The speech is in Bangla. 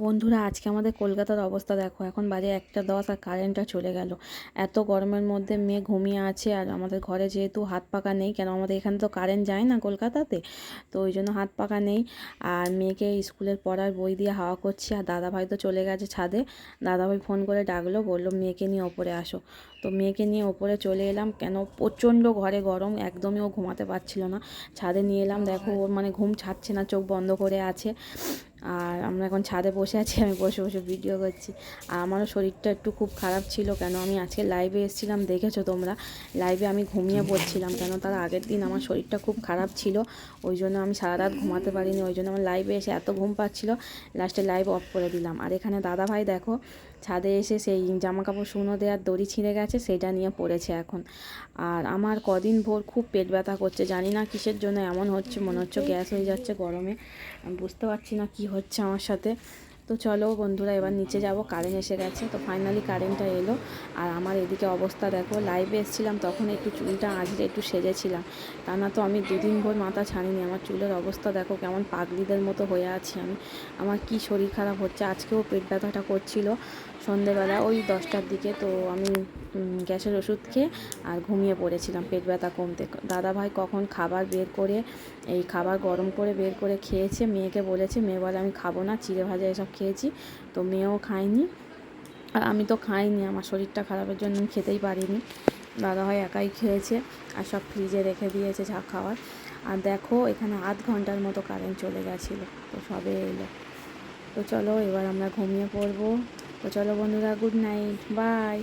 বন্ধুরা, আজকে আমাদের কলকাতার অবস্থা দেখো। এখন বাজে একটা দশ আর কারেন্টটা চলে গেল। এত গরমের মধ্যে মেয়ে ঘুমিয়ে আছে আর আমাদের ঘরে যেহেতু হাত পাকা নেই, কেন আমাদের এখানে তো কারেন্ট যায় না কলকাতাতে? তো ওই জন্য হাত পাকা নেই। আর মেয়েকে স্কুলের পড়ার বই দিয়ে হাওয়া করছি আর দাদাভাই তো চলে গেছে ছাদে। দাদাভাই ফোন করে ডাকলো, বলল, মেয়েকে নিয়ে ওপরে আসো। তো মেয়েকে নিয়ে ওপরে চলে এলাম। কেন? প্রচণ্ড ঘরে গরম, একদমই ও ঘুমাতে পারছিল না। ছাদে নিয়ে এলাম। দেখো, ওর মানে ঘুম ছাড়ছে না, চোখ বন্ধ করে আছে। আর আমরা এখন ছাদে বসে আছি, আমি বসে বসে ভিডিও করছি। আর আমারও শরীরটা একটু খুব খারাপ ছিল কেন? আমি আজকে লাইভে এসেছিলাম, দেখেছ তোমরা? লাইভে আমি ঘুমিয়ে পড়ছিলাম কেন? তার আগের দিন আমার শরীরটা খুব খারাপ ছিল, ওই জন্য আমি সারা রাত ঘুমাতে পারিনি, ওই জন্য আমার লাইভে এসে এত ঘুম পাচ্ছিল লাস্টে লাইভ অফ করে দিলাম। আর এখানে দাদা ভাই দেখো, ছাদে এসে সেই জামা কাপড় শুকনো দেওয়ার দড়ি ছিঁড়ে গেছে, সেটা নিয়ে পড়েছে এখন। আর আমার কদিন ভোর খুব পেট ব্যথা করছে, জানি না কিসের জন্য, এমন হচ্ছে, মনে হচ্ছে গ্যাস হয়ে যাচ্ছে গরমে বুঝতে পারছি না কি হচ্ছে আমার সাথে। তো চলো বন্ধুরা, এবার নিচে যাব কারেন্ট এসে গেছে। তো ফাইনালি কারেন্টটা এলো। আর আমার এদিকে অবস্থা দেখো লাইভে এসেছিলাম, তখন একটু চুলটা আজকে একটু সেজেছিলাম। তা না তো আমি দুদিন ভোর মাথা ছাড়িনি, আমার চুলের অবস্থা দেখো কেমন পাগলিদের মতো হয়ে আছি আমি। আমার কি শরীর খারাপ হচ্ছে? আজকেও পেট ব্যথাটা করছিল সন্ধেবেলা, ওই দশটার দিকে। তো আমি গ্যাসের ওষুধ খেয়ে আর ঘুমিয়ে পড়েছিলাম। পেট ব্যথা কমতে দাদা ভাই কখন খাবার বের করে, এই খাবার গরম করে বের করে খেয়েছে, মেয়েকে বলেছে, মেয়ে বলে আমি খাব না, চিড়ে ভাজা এসব খেয়েছি, তো মেয়েও খায়নি। আর আমি তো খাইনি, আমার শরীরটা খারাপের জন্য আমি খেতেই পারিনি। দাদা ভাই একাই খেয়েছে আর সব ফ্রিজে রেখে দিয়েছে যা খাওয়ার। আর দেখো, এখানে আধ ঘণ্টার মতো কারেন্ট চলে গেছিল, তো সবে এলো। তো চলো, এবার আমরা ঘুমিয়ে পড়ব। তো চলো বন্ধুরা গুড নাইট বাই